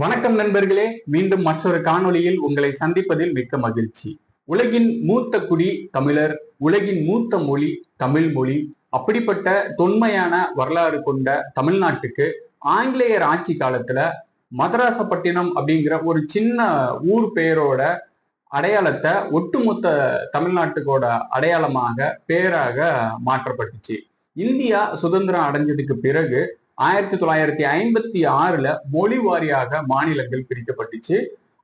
வணக்கம் நண்பர்களே மீண்டும் மற்றொரு காணொளியில் உங்களை சந்திப்பதில் மிக்க மகிழ்ச்சி. உலகின் மூத்த குடி தமிழர் உலகின் மூத்த மொழி தமிழ் மொழி அப்படிப்பட்ட தொன்மையான வரலாறு கொண்ட தமிழ்நாட்டுக்கு ஆங்கிலேயர் ஆட்சி காலத்துல மதராசப்பட்டினம் அப்படிங்கிற ஒரு சின்ன ஊர் பெயரோட அடையாளத்தை ஒட்டுமொத்த தமிழ்நாட்டுக்கோட அடையாளமாக பேராக மாற்றப்பட்டுச்சு. இந்தியா சுதந்திரம் அடைஞ்சதுக்கு பிறகு ஆயிரத்தி தொள்ளாயிரத்தி ஐம்பத்தி ஆறுல மொழி வாரியாக மாநிலங்கள் பிரிக்கப்பட்டுச்சு.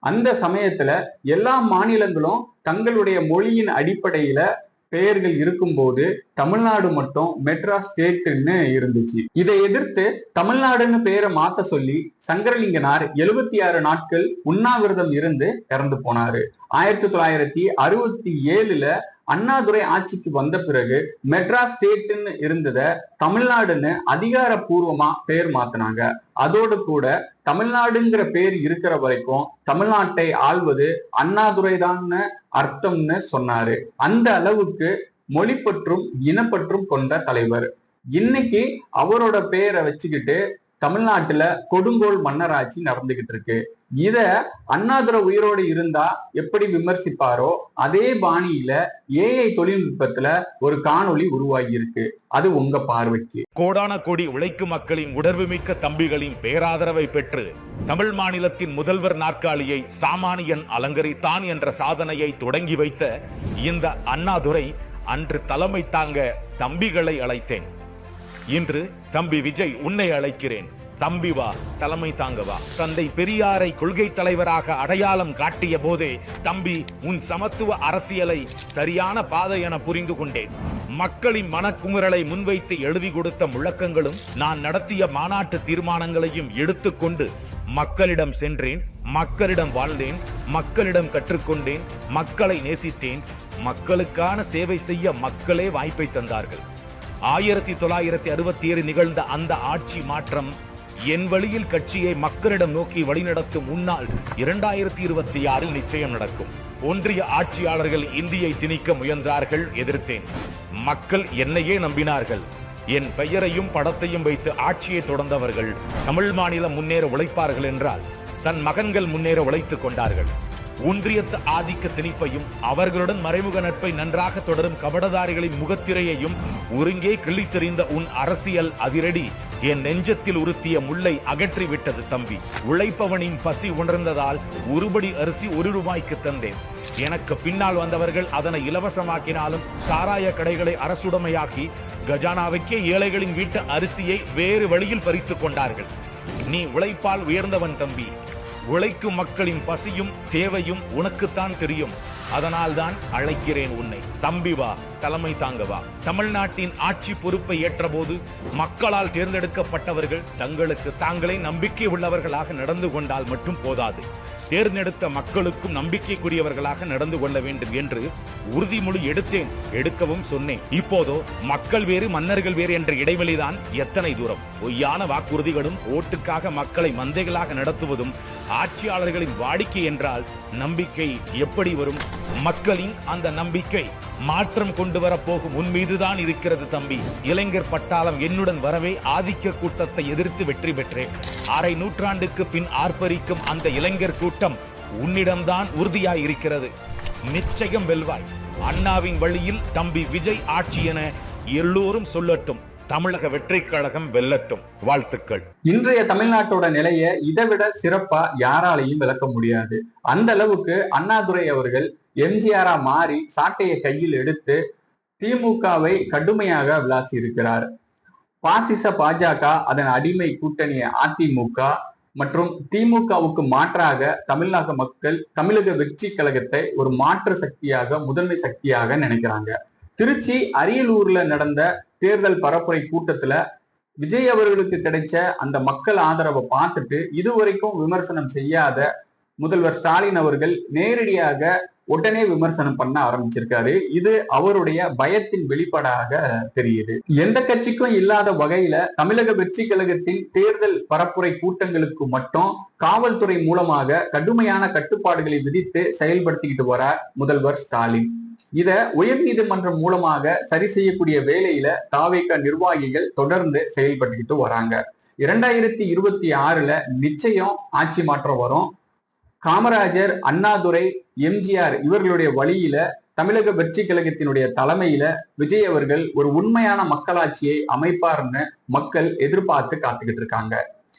அந்த சமயத்துல எல்லா மாநிலங்களும் தங்களுடைய மொழியின் அடிப்படையில பெயர்கள் இருக்கும்போது தமிழ்நாடு மட்டும் மெட்ராஸ் ஸ்டேட்னு இருந்துச்சு. இதை எதிர்த்து தமிழ்நாடுன்னு பெயரை மாத்த சொல்லி சங்கரலிங்கனார் எழுபத்தி ஆறு நாட்கள் உண்ணாவிரதம் இருந்து இறந்து போனாரு. ஆயிரத்தி தொள்ளாயிரத்தி அறுபத்தி ஏழுல அண்ணாதுரை ஆட்சிக்கு வந்த பிறகு மெட்ராஸ் ஸ்டேட்னு இருந்தத தமிழ்நாடுன்னு அதிகாரப்பூர்வமா பேர் மாத்தினாங்க. அதோடு கூட தமிழ்நாடுங்கிற பேர் இருக்கிற வரைக்கும் தமிழ்நாட்டை ஆள்வது அண்ணாதுரை தான்னு அர்த்தம்னு சொன்னாரு. அந்த அளவுக்கு மொழிப்பற்றும் இனப்பற்றும் கொண்ட தலைவர். இன்னைக்கு அவரோட பெயரை வச்சுக்கிட்டு தமிழ்நாட்டுல கொடுங்கோல் மன்னராட்சி நடந்துகிட்டு இருக்கு. இத அண்ணாதுரை உயிரோடு இருந்தா எப்படி விமர்சிப்பாரோ அதே பாணியில ஏஐ தொழில்நுட்பத்துல ஒரு காணொளி உருவாகி இருக்கு அது உங்க பார்வைக்கு. கோடான கோடி உழைக்கும் மக்களின் உணர்வுமிக்க தம்பிகளின் பேராதரவை பெற்று தமிழ் மாநிலத்தின் முதல்வர் நாற்காலியை சாமானியன் அலங்கரித்தான் என்ற சாதனையை தொடங்கி வைத்த இந்த அண்ணாதுரை அன்று தலைமை தாங்க தம்பிகளை அழைத்தேன். இன்று தம்பி விஜய் உன்னை அழைக்கிறேன். தம்பி வா தலைமை தாங்க வா. தந்தை பெரியாரை கொள்கை தலைவராக அடையாளம் காட்டிய போதே தம்பி உன் சமத்துவ அரசியலை சரியான பாதை என புரிந்து கொண்டேன். மக்களின் மனக்குமுறலை முன்வைத்து எழுதி கொடுத்த முழக்கங்களும் நான் நடத்திய மாநாட்டு தீர்மானங்களையும் எடுத்துக்கொண்டு மக்களிடம் சென்றேன். மக்களிடம் வாழ்ந்தேன். மக்களிடம் கற்றுக்கொண்டேன். மக்களை நேசித்தேன். மக்களுக்கான சேவை செய்ய மக்களே வாய்ப்பை தந்தார்கள். ஆயிரத்தி தொள்ளாயிரத்தி அறுபத்தி ஏழு நிகழ்ந்த அந்த ஆட்சி மாற்றம் என் வழியில் கட்சியை மக்களிடம் நோக்கி வழிநடத்தும் முன்னால் இரண்டாயிரத்தி இருபத்தி ஆறில் நிச்சயம் நடக்கும். ஒன்றிய ஆட்சியாளர்கள் இந்தியை திணிக்க முயன்றார்கள் எதிர்த்தேன். மக்கள் என்னையே நம்பினார்கள். என் பெயரையும் படத்தையும் வைத்து ஆட்சியை தொடர்ந்தவர்கள் தமிழ் மாநிலம் முன்னேற உழைப்பார்கள் என்றால் தன் மகன்கள் முன்னேற உழைத்துக் கொண்டார்கள். ஒன்றியத்து ஆதிக்க திணிப்பையும் அவர்களுடன் மறைமுக நட்பை நன்றாக தொடரும் கபடதாரிகளின் முகத்திரையையும் ஒருங்கே கிள்ளித்தெறிந்த உன் அரசியல் அதிரடி என் நெஞ்சத்தில் உறுத்திய முல்லை அகற்றி விட்டது தம்பி. உழைப்பவனின் பசி உணர்ந்ததால் ஒருபடி அரிசி ஒரு ரூபாய்க்கு தந்தேன். எனக்கு பின்னால் வந்தவர்கள் அதனை இலவசமாக்கினாலும் சாராய கடைகளை அரசுடைமையாக்கி கஜானாவுக்கே ஏழைகளின் வீட்டு அரிசியை வேறு வழியில் பறித்துக் கொண்டார்கள். நீ உழைப்பால் உயர்ந்தவன் தம்பி. உழைக்கும் மக்களின் பசியும் தேவையும் உனக்குத்தான் தெரியும். அதனால்தான் அழைக்கிறேன் உன்னை. தம்பி வா தலைமை தாங்க வா. தமிழ்நாட்டின் ஆட்சி பொறுப்பை ஏற்றபோது மக்களால் தேர்ந்தெடுக்கப்பட்டவர்கள் தங்களுக்கு தாங்களே நம்பிக்கை உள்ளவர்களாக நடந்து கொண்டால் மட்டும் போதாது. தேர்ந்தெடுத்த மக்களுக்கும் நம்பிக்கைக்குரியவர்களாக நடந்து கொள்ள வேண்டும் என்று உறுதிமொழி எடுத்தேன் எடுக்கவும் சொன்னேன். இப்போதோ மக்கள் வேறு மன்னர்கள் வேறு என்ற இடைவெளிதான் எத்தனை தூரம். பொய்யான வாக்குறுதிகளும் ஓட்டுக்காக மக்களை மந்தைகளாக நடத்துவதும் ஆட்சியாளர்களின் வாடிக்கை என்றால் நம்பிக்கை எப்படி வரும்? மக்களின் அந்த நம்பிக்கை மாற்றம் கொண்டு வரப்போகும் உன் மீதுதான் இருக்கிறது தம்பி. இளைஞர் பட்டாளம் என்னுடன் வரவே ஆதிக்க கூட்டத்தை எதிர்த்து வெற்றி பெற்றேன். அரை நூற்றாண்டுக்கு பின் ஆர்ப்பரிக்கும் அந்த இளைஞர் கூட்டம் உன்னிடம்தான் உறுதியாய் இருக்கிறது நிச்சயம் வெல்வாய். அண்ணாவின் வழியில் தம்பி விஜய் ஆட்சி என எல்லோரும் சொல்லட்டும். தமிழக வெற்றி கழகம் வெல்லட்டும். வாழ்த்துக்கள். இன்றைய தமிழ்நாட்டோட நிலையை இதை விட சிறப்பா யாராலையும் விளக்க முடியாது. அந்த அளவுக்கு அண்ணாதுரை அவர்கள் எம்ஜிஆரா மாறி சாட்டையை கையில் எடுத்து திமுகவை கடுமையாக விளாசி இருக்கிறார் பாசிச பாஜக அதன் அடிமை கூட்டணிய அதிமுக மற்றும் திமுகவுக்கு மாற்றாக தமிழக மக்கள் தமிழக வெற்றி கழகத்தை ஒரு மாற்று சக்தியாக முதன்மை சக்தியாக நினைக்கிறாங்க. திருச்சி அரியலூர்ல நடந்த தேர்தல் பரப்புரை கூட்டத்துல விஜய் அவர்களுக்கு கிடைச்ச அந்த மக்கள் ஆதரவை பார்த்துட்டு இதுவரைக்கும் விமர்சனம் செய்யாத முதல்வர் ஸ்டாலின் அவர்கள் நேரடியாக உடனே விமர்சனம் பண்ண ஆரம்பிச்சிருக்காரு. இது அவருடைய பயத்தின் வெளிப்பாடாக தெரியுது. எந்த கட்சிக்கும் இல்லாத வகையில தமிழக வெற்றி கழகத்தின் தேர்தல் பரப்புரை கூட்டங்களுக்கு மட்டும் காவல்துறை மூலமாக கடுமையான கட்டுப்பாடுகளை விதித்து செயல்படுத்திக்கிட்டு வர முதல்வர் ஸ்டாலின். இத உயர்நீதிமன்றம் மூலமாக சரி செய்யக்கூடிய வேலையில தாவேக்க நிர்வாகிகள் தொடர்ந்து செயல்பட்டுக்கிட்டு வராங்க. இரண்டாயிரத்தி இருபத்தி ஆறுல நிச்சயம் ஆட்சி மாற்றம் வரும். காமராஜர் அண்ணாதுரை எம்ஜிஆர் இவர்களுடைய வழியில தமிழக வெற்றி கழகத்தினுடைய தலைமையில விஜய் அவர்கள் ஒரு உண்மையான மக்களாட்சியை அமைப்பார்னு மக்கள் எதிர்பார்த்து காத்துக்கிட்டு இருக்காங்க.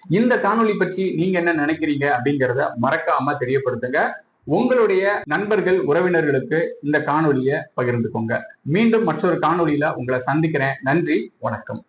இந்த காணொலி பற்றி நீங்க என்ன நினைக்கிறீங்க அப்படிங்கறத மறக்காம தெரியப்படுத்துங்க. உங்களுடைய நண்பர்கள் உறவினர்களுக்கு இந்த காணொலியை பகிர்ந்துக்கோங்க. மீண்டும் மற்றொரு காணொலியில உங்களை சந்திக்கிறேன். நன்றி வணக்கம்.